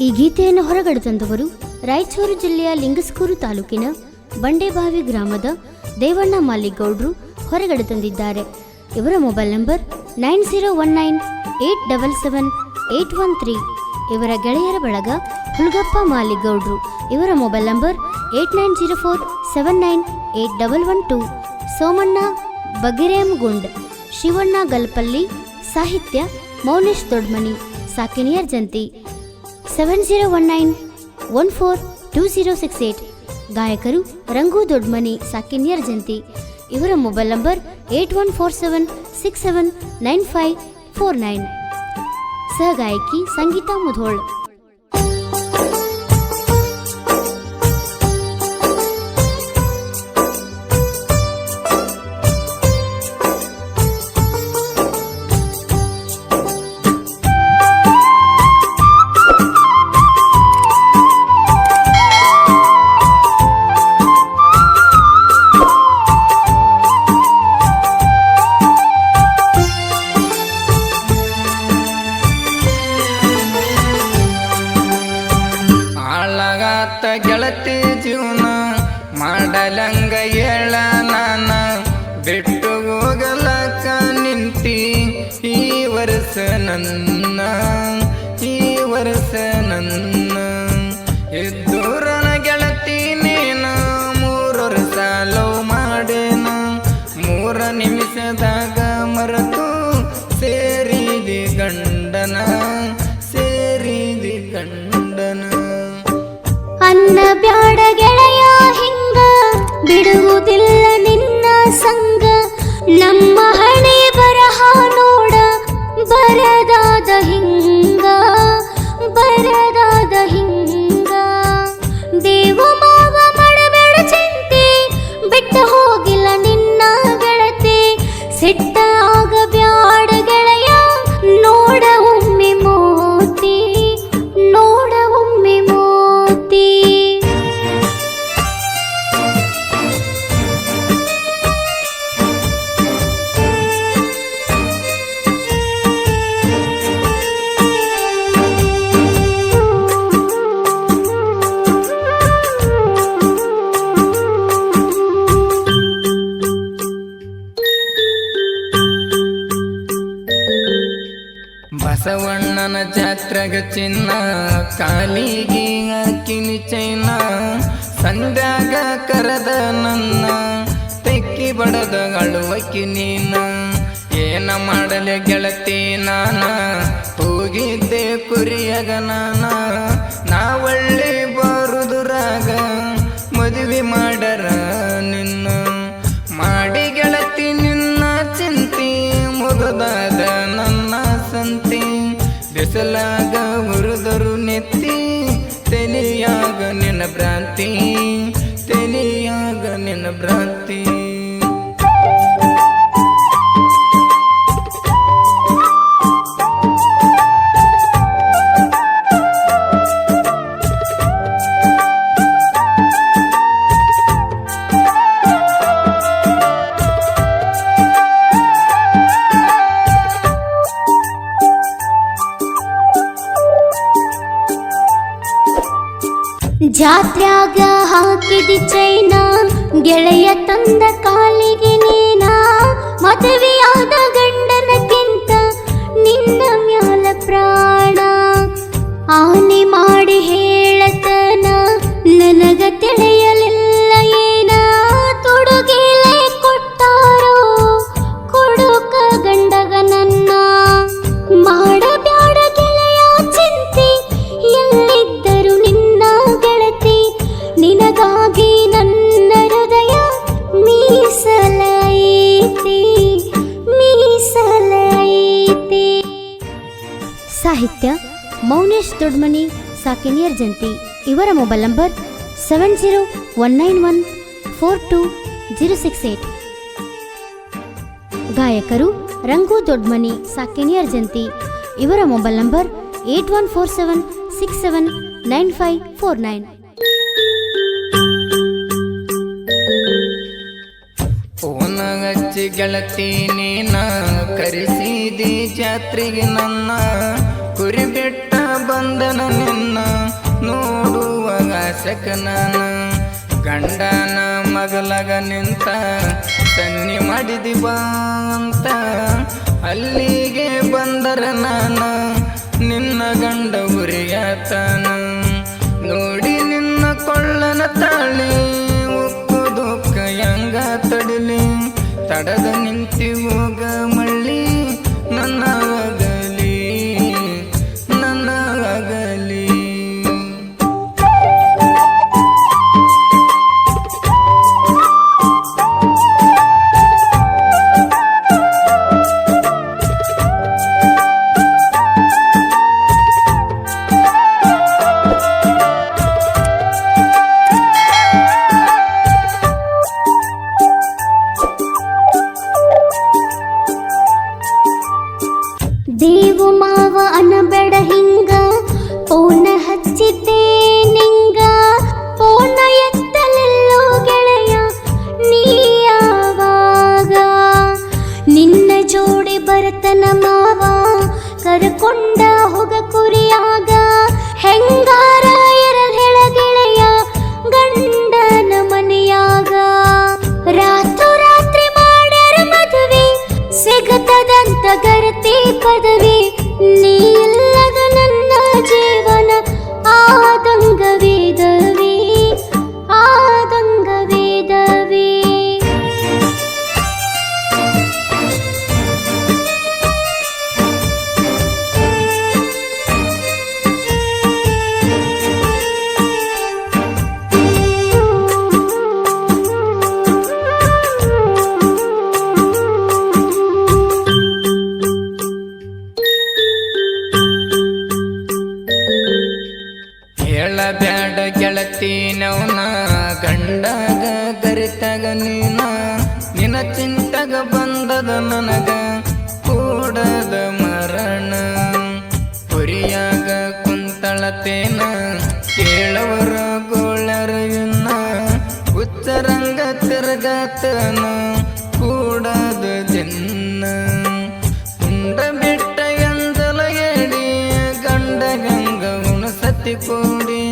ಈ ಗೀತೆಯನ್ನು ಹೊರಗಡೆ ತಂದವರು ರಾಯಚೂರು ಜಿಲ್ಲೆಯ ಲಿಂಗಸ್ಕೂರು ತಾಲೂಕಿನ ಬಂಡೆಬಾವಿ ಗ್ರಾಮದ ದೇವಣ್ಣ ಮಾಲಿಗೌಡ್ರು ಹೊರಗಡೆ ತಂದಿದ್ದಾರೆ. ಇವರ mobile number nine zero one nine eight double seven eight one three. ಇವರ ಗೆಳೆಯರ ಬಳಗ ಹುಲ್ಗಪ್ಪ ಮಾಲಿಗೌಡ್ರು. ಇವರ mobile number eight nine zero four seven nine eight double one two. Somanna Bagiremgund, Shivanna Galpalli, ಸಾಹಿತ್ಯ ಮೌನೇಶ್ ದೊಡ್ಮನಿ, ಸಾಕಿನಿಯರ್ ಜಂತಿ. Seven zero one nine one four two zero six eight ಗಾಯಕರು ರಂಗು ದೊಡ್ಮನಿ, ಸಾಕಿನ್ಯರ್ ಜಂತಿ ಇವರ mobile number eight one four seven six seven nine five four nine ಸಹಗಾಯಕಿ Sangeeta Mudhol. ಗೆಳತಿ ಜೀವನ ಮಾಡಲಂಗ ಹೇಳ ನಾನ. ಬಿಟ್ಟು ಹೋಗಲಕ ನಿಂತಿ ಈ ವರ್ಷ ನನ್ನ ಈ ವರ್ಷ ನನ್ನ. ಬಸವಣ್ಣನ ಜಾತ್ರೆಗ ಚಿನ್ನ, ಕಾಲಿಗೆ ಹಾಕಿನಿ ಚೈನ, ಸಂಧ್ಯಾಗ ಕರೆದ ನನ್ನ ತೆಕ್ಕಿ ಬಡದ ಅಳುವಕ್ಕಿ ನೀನ. ಏನ ಮಾಡಲೆ ಗೆಳತಿ ನಾನ ಹೋಗಿದ್ದೆ ಕುರಿಯಗ ನಾನ ನಾ ಬಿಸಿಲಾಗ ಹುರಿದರು ನೆತ್ತಿ ತೆಲಿಯಾಗ ನಿನ್ನ ಭ್ರಾಂತಿ ತೆಲಿಯಾಗ ನಿನ್ನ ಭ್ರಾಂತಿ ಜಾತ್ರ್ಯಾಗ ಹಾಕಿದಿ ಚೈನ ಗೆಳೆಯ ತಂದ ಕಾಲಿಗೆ ನೀನ ಮದುವೆಯಾದ ಗಂಡನಕ್ಕಿಂತ ನಿನ್ನ ಮ್ಯಾಲ ಪ್ರಾಣ. ಆನೆ ಮಾಡಿ ಸಾಹಿತ್ಯ ಮೌನೇಶ್ ದೊಡ್ಮನಿ, ಸಾಕಿನಿಯರ್ ಜಂತಿ ಇವರ mobile number seven zero one nine one four two zero six eight. ಗಾಯಕರು ರಂಗು ದೊಡ್ಮನಿ, ಸಾಕಿನಿಯರ್ ಜಂತಿ ಇವರ mobile number eight one four seven six seven nine five four nine. ಹಚ್ಚಿ ಗೆಳತಿ ನೀನ ಕರೆಸಿದಿ ಜಾತ್ರೆಗೆ ನನ್ನ ಕುರಿ ಬೆಟ್ಟ ಬಂದನ ನಿನ್ನ ನೋಡುವ ನಾನು ಗಂಡನ ಮಗಲಗ ನಿಂತ ತನ್ನಿ ಮಾಡಿದಿ ಬಾ ಅಂತ ಅಲ್ಲಿಗೆ ಬಂದರ ನಾನ ನಿನ್ನ ಗಂಡ ಉರಿಯಾತನ ನೋಡಿ ನಿನ್ನ ಕೊಳ್ಳನ ತಾಳಿ ಉಪ್ಪು ದುಃಖ ಹೆಂಗ ತಡಲಿ? ತಡದ ನಿಂತಿ ಹೋಗ ಮಳ್ಳಿ ತಿರುಗಾತನ ಕೂಡದ ಜನ್ನ ಉಂಡ ಬಿಟ್ಟ ಎಂದಲ ಹೇಳಿ ಗಂಡ ಗಂಗ ಉಣಸತಿ ಕೂಡಿ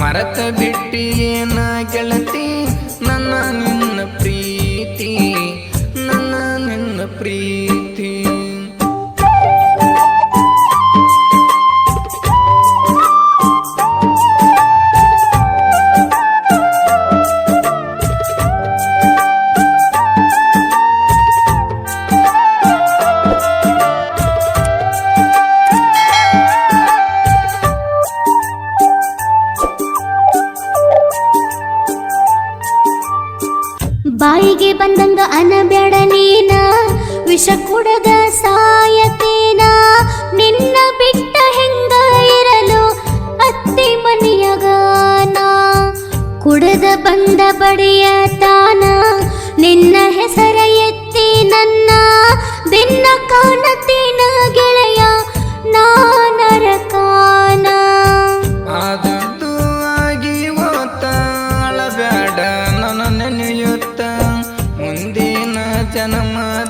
ಮರತ ಬಿಟ್ಟಿ ಏನ ಗೆಳತಿ ಬಾಯಿಗೆ ಬಂದಂಗ ಅನಬೇಡ ನೀನ, ವಿಷ ಕುಡದ ಸಾಯತೇನ? ನಿನ್ನ ಬಿಟ್ಟ ಹೆಂಗ ಇರಲು ಅತ್ತಿ ಮನೆಯಗಾನ? ಕುಡದ ಬಂದ ಬಡಿಯ ತಾನ?